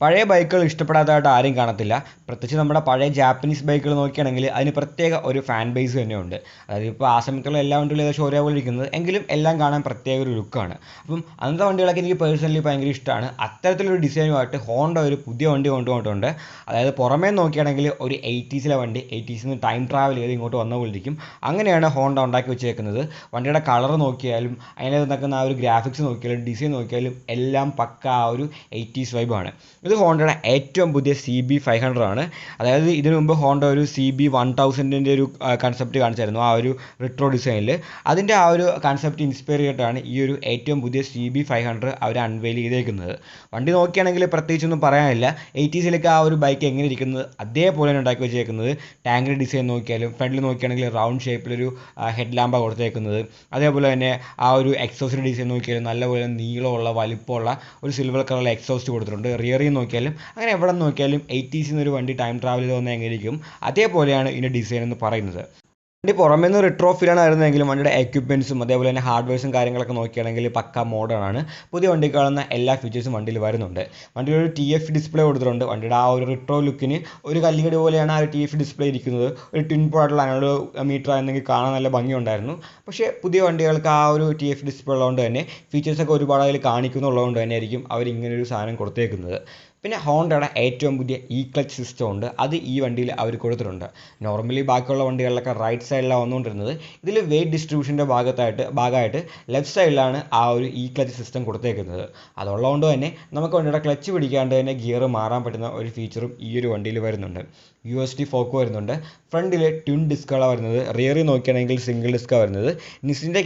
പഴയ ബൈക്കുകൾ ഇഷ്ടപ്പെടാത്തതായിട്ട് ആരും കാണത്തില്ല. പ്രത്യേകിച്ച് നമ്മുടെ പഴയ ജാപ്പനീസ് ബൈക്കുകൾ നോക്കുകയാണെങ്കിൽ അതിന് പ്രത്യേക ഒരു ഫാൻ ബേസ് തന്നെയുണ്ട്. അതായത് ഇപ്പോൾ ആ സമയത്തുള്ള എല്ലാ വണ്ടികളും ഏകദേശം ഒരേപോലെ ഇരിക്കുന്നത്. എങ്കിലും എല്ലാം കാണാൻ പ്രത്യേക ഒരു ലുക്കാണ് അപ്പം അങ്ങനത്തെ വണ്ടികളൊക്കെ എനിക്ക് പേഴ്സണലി ഭയങ്കര ഇഷ്ടമാണ്. അത്തരത്തിലൊരു ഡിസൈനുമായിട്ട് ഹോണ്ട ഒരു പുതിയ വണ്ടി കൊണ്ടുപോയിട്ടുണ്ട് അതായത് പുറമേ നോക്കുകയാണെങ്കിൽ ഒരു എയ്റ്റീസിലെ വണ്ടി. എയ്റ്റീസിൽ നിന്ന് ടൈം ട്രാവൽ ചെയ്ത് ഇങ്ങോട്ട് വന്ന പോലെ ഇരിക്കും. അങ്ങനെയാണ് ഹോണ്ട ഉണ്ടാക്കി വെച്ചേക്കുന്നത്. വണ്ടിയുടെ കളർ നോക്കിയാലും അതിനകത്ത് നടക്കുന്ന ആ ഒരു ഗ്രാഫിക്സ് നോക്കിയാലും ഡിസൈൻ നോക്കിയാലും എല്ലാം പക്ക ആ ഒരു എയ്റ്റീസ് വൈബാണ് ഇത് ഹോണ്ടയുടെ ഏറ്റവും പുതിയ സി ബി ഫൈവ് ഹൺഡ്രഡ് ആണ്. അതായത് ഇതിനു മുമ്പ് ഹോണ്ട ഒരു സി ബി വൺ തൗസൻഡിന്റെ ഒരു കൺസെപ്റ്റ് കാണിച്ചായിരുന്നു ആ ഒരു റിട്രോ ഡിസൈനിൽ അതിന്റെ ആ ഒരു കൺസെപ്റ്റ് ഇൻസ്പയർ ചെയ്തിട്ടാണ് ഈ ഒരു ഏറ്റവും പുതിയ സി ബി ഫൈവ് ഹൺഡ്രഡ് അവർ അൺവെയിൽ ചെയ്തേക്കുന്നത്. വണ്ടി നോക്കുകയാണെങ്കിൽ പ്രത്യേകിച്ചൊന്നും പറയാനില്ല. എയ്റ്റീസിലൊക്കെ ആ ഒരു ബൈക്ക് എങ്ങനെ ഇരിക്കുന്നത് അതേപോലെയാണ് ഉണ്ടാക്കി വെച്ചേക്കുന്നത്. ടാങ്കിന്റെ ഡിസൈൻ നോക്കിയാലും ഫ്രണ്ടിൽ നോക്കിയാണെങ്കിൽ റൗണ്ട് ഷേപ്പിലൊരു ഹെഡ് ലാമ്പാണ് കൊടുത്തേക്കുന്നത്. അതേപോലെ തന്നെ ആ ഒരു എക്സോസിന്റെ ഡിസൈൻ നോക്കിയാലും നല്ലപോലെ നീളമുള്ള വലിപ്പമുള്ള ഒരു സിൽവർ കളറിലെ എക്സോസ്റ്റ് കൊടുത്തിട്ടുണ്ട്. റിയറിൽ നോക്കിയാലും അങ്ങനെ എവിടെ നോക്കിയാലും എയ്റ്റീസിൽ നിന്ന് ഒരു വണ്ടി ടൈം ട്രാവൽ ചെയ്ത് വന്നാൽ എങ്ങനെയിരിക്കും? അതേപോലെയാണ് ഇതിന്റെ ഡിസൈൻ എന്ന് പറയുന്നത്. വണ്ടി പുറമേ നിന്ന് റിട്രോ ഫീലാണ് ആയിരുന്നെങ്കിലും വണ്ടിയുടെ എക്യുപ്മെൻസും അതേപോലെ തന്നെ ഹാർഡ്വെയർസും കാര്യങ്ങളൊക്കെ നോക്കിയാണെങ്കിൽ പക്ക മോഡേൺ ആണ്. പുതിയ വണ്ടി കാണുന്ന എല്ലാ ഫീച്ചേഴ്സും വണ്ടിയിൽ വരുന്നുണ്ട്. വണ്ടിയിൽ ഒരു ടി എഫ് ഡിസ്പ്ലേ കൊടുത്തിട്ടുണ്ട്. വണ്ടിയുടെ ആ ഒരു റിട്രോ ലുക്കിന് ഒരു കല്ലുകടി പോലെയാണ് ആ ഒരു ടി എഫ് ഡിസ്പ്ലേ ഇരിക്കുന്നത്. ഒരു ട്വിൻ പോയിട്ടുള്ള അനോഡ് മീറ്റർ ആയിരുന്നെങ്കിൽ കാണാൻ നല്ല ഭംഗിയുണ്ടായിരുന്നു. പക്ഷേ പുതിയ വണ്ടികൾക്ക് ആ ഒരു ടി എഫ് ഡിസ്പ്ലേ ഉള്ളതുകൊണ്ട് തന്നെ ഫീച്ചേഴ്സൊക്കെ ഒരുപാട് അതിൽ കാണിക്കുന്നുള്ളതുകൊണ്ട് തന്നെ ആയിരിക്കും അവർ ഇങ്ങനെ ഒരു സാധനം കൊടുത്തേക്കുന്നത്. പിന്നെ ഹോണ്ടയുടെ ഏറ്റവും പുതിയ ഇ ക്ലച്ച് സിസ്റ്റം ഉണ്ട്. അത് ഈ വണ്ടിയിൽ അവർ കൊടുത്തിട്ടുണ്ട്. നോർമലി ബാക്കിയുള്ള വണ്ടികളിലൊക്കെ റൈറ്റ് സൈഡിലാണ് വന്നുകൊണ്ടിരുന്നത് ഇതിൽ വെയിറ്റ് ഡിസ്ട്രിബ്യൂഷന്റെ ഭാഗത്തായിട്ട് ഭാഗമായിട്ട് ലെഫ്റ്റ് സൈഡിലാണ് ആ ഒരു ഇ ക്ലച്ച് സിസ്റ്റം കൊടുത്തേക്കുന്നത്. അതുള്ളതുകൊണ്ട് തന്നെ നമുക്ക് വണ്ടിയുടെ ക്ലച്ച് പിടിക്കാണ്ട് തന്നെ ഗിയർ മാറാൻ പറ്റുന്ന ഒരു ഫീച്ചറും ഈ ഒരു വണ്ടിയിൽ വരുന്നുണ്ട്. യു എസ് ടി ഫോക്ക് വരുന്നുണ്ട്. ഫ്രണ്ടിൽ ട്വിൻ ഡിസ്കുകളാണ് വരുന്നത്. റിയറിൽ നോക്കിയാണെങ്കിൽ സിംഗിൾ ഡിസ്കാണ് വരുന്നത്. നിസിന്റെ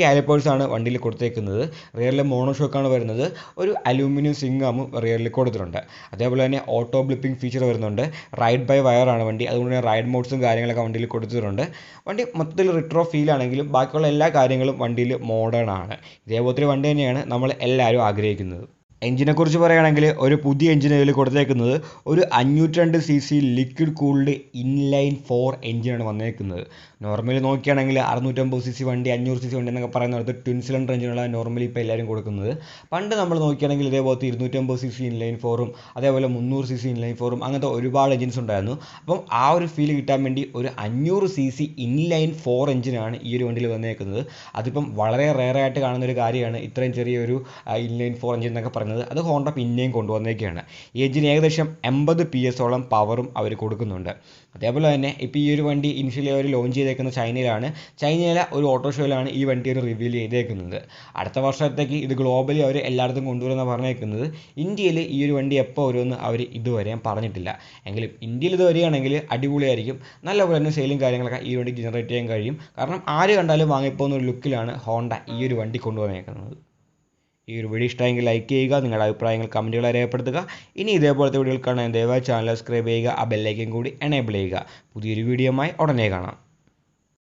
ആണ് വണ്ടിയിൽ കൊടുത്തേക്കുന്നത്. റിയറിൽ മോണോഷോക്കാണ് വരുന്നത്. ഒരു അലൂമിനിയം സിംഗാമും റിയറിൽ കൊടുത്തിട്ടുണ്ട്. അതേപോലെ തന്നെ ഓട്ടോ ബ്ലിപ്പിംഗ് ഫീച്ചർ വരുന്നുണ്ട്. റൈഡ് ബൈ വയറാണ് വണ്ടി. അതുകൊണ്ട് തന്നെ റൈഡ് മോഡ്സും കാര്യങ്ങളൊക്കെ വണ്ടിയിൽ കൊടുത്തിട്ടുണ്ട്. വണ്ടി മൊത്തത്തിൽ റിട്രോ ഫീൽ ആണെങ്കിലും ബാക്കിയുള്ള എല്ലാ കാര്യങ്ങളും വണ്ടിയിൽ മോഡേൺ ആണ്. ഇതേപോലത്തെ ഒരു വണ്ടി തന്നെയാണ് നമ്മൾ എല്ലാവരും ആഗ്രഹിക്കുന്നത്. എഞ്ചിനെക്കുറിച്ച് പറയുകയാണെങ്കിൽ ഒരു പുതിയ എഞ്ചിന് ഇതിൽ കൊടുത്തേക്കുന്നത് ഒരു അഞ്ഞൂറ്റി രണ്ട് C C liquid cooled inline four എഞ്ചിനാണ് വന്നേക്കുന്നത്. നോർമലി നോക്കുകയാണെങ്കിൽ അറുന്നൂറ്റമ്പത് സി സി വണ്ടി അഞ്ഞൂറ് സി സി വണ്ടി എന്നൊക്കെ പറയുന്നിടത്ത് ട്വിൻ സിലിണ്ടർ എഞ്ചിനുള്ള നോർമലി ഇപ്പോൾ എല്ലാവരും കൊടുക്കുന്നത്. പണ്ട് നമ്മൾ നോക്കുകയാണെങ്കിൽ ഇതേപോലത്തെ ഇരുന്നൂറ്റമ്പത് സി സി ഇൻലൈൻ ഫോറും അതേപോലെ മുന്നൂറ് സി സി ഇൻലൈൻ ഫോറും അങ്ങനത്തെ ഒരുപാട് എഞ്ചിൻസ് ഉണ്ടായിരുന്നു. അപ്പം ആ ഒരു ഫീൽ കിട്ടാൻ വേണ്ടി ഒരു അഞ്ഞൂറ് സി സി ഇൻലൈൻ ഫോർ എഞ്ചിനാണ് ഈ ഒരു വണ്ടിയിൽ വന്നേക്കുന്നത്. അതിപ്പം വളരെ റെയർ ആയിട്ട് കാണുന്ന ഒരു കാര്യമാണ് ഇത്രയും ചെറിയൊരു ഇൻലൈൻ ഫോർ എഞ്ചിൻ എന്നൊക്കെ പറയുന്നത്. അത് ഹോണ്ട പിന്നെയും കൊണ്ടുവന്നേക്കാണ്. ഈ എഞ്ചിന് ഏകദേശം എൺപത് പി എസോളം പവറും അവർ കൊടുക്കുന്നുണ്ട്. അതേപോലെ തന്നെ ഇപ്പോൾ ഈ ഒരു വണ്ടി ഇനിഷ്യലി അവർ ലോഞ്ച് ചെയ്തേക്കുന്നത് ചൈനയിലാണ്. ചൈനയിലെ ഒരു ഓട്ടോ ഷോയിലാണ് ഈ വണ്ടി ഒരു റിവീൽ ചെയ്തേക്കുന്നത്. അടുത്ത വർഷത്തേക്ക് ഇത് ഗ്ലോബലി അവർ എല്ലായിടത്തും കൊണ്ടുവരുമെന്ന് പറഞ്ഞേക്കുന്നത്. ഇന്ത്യയിൽ ഈ ഒരു വണ്ടി എപ്പോൾ വരുമെന്ന് അവർ ഇതുവരെ പറഞ്ഞിട്ടില്ല. എങ്കിലും ഇന്ത്യയിൽ ഇത് വരികയാണെങ്കിൽ അടിപൊളിയായിരിക്കും. നല്ലപോലെ തന്നെ സെയിലും കാര്യങ്ങളൊക്കെ ഈ വണ്ടി ജനറേറ്റ് ചെയ്യാൻ കഴിയും. കാരണം ആര് കണ്ടാലും വാങ്ങിപ്പോകുന്ന ഒരു ലുക്കിലാണ് ഹോണ്ട ഈ ഒരു വണ്ടി കൊണ്ടുവന്നേക്കുന്നത്. ഈ ഒരു വീഡിയോ ഇഷ്ടമായെങ്കിൽ ലൈക്ക് ചെയ്യുക നിങ്ങളുടെ അഭിപ്രായങ്ങൾ കമന്റുകൾ രേഖപ്പെടുത്തുക ഇനി ഇതേപോലത്തെ വീഡിയോകൾ കാണാൻ ദയവായി ചാനൽ സബ്സ്ക്രൈബ് ചെയ്യുക ആ ബെല്ലൈക്കൻ കൂടി എനേബിൾ ചെയ്യുക. പുതിയൊരു വീഡിയോയുമായി ഉടനെ കാണാം.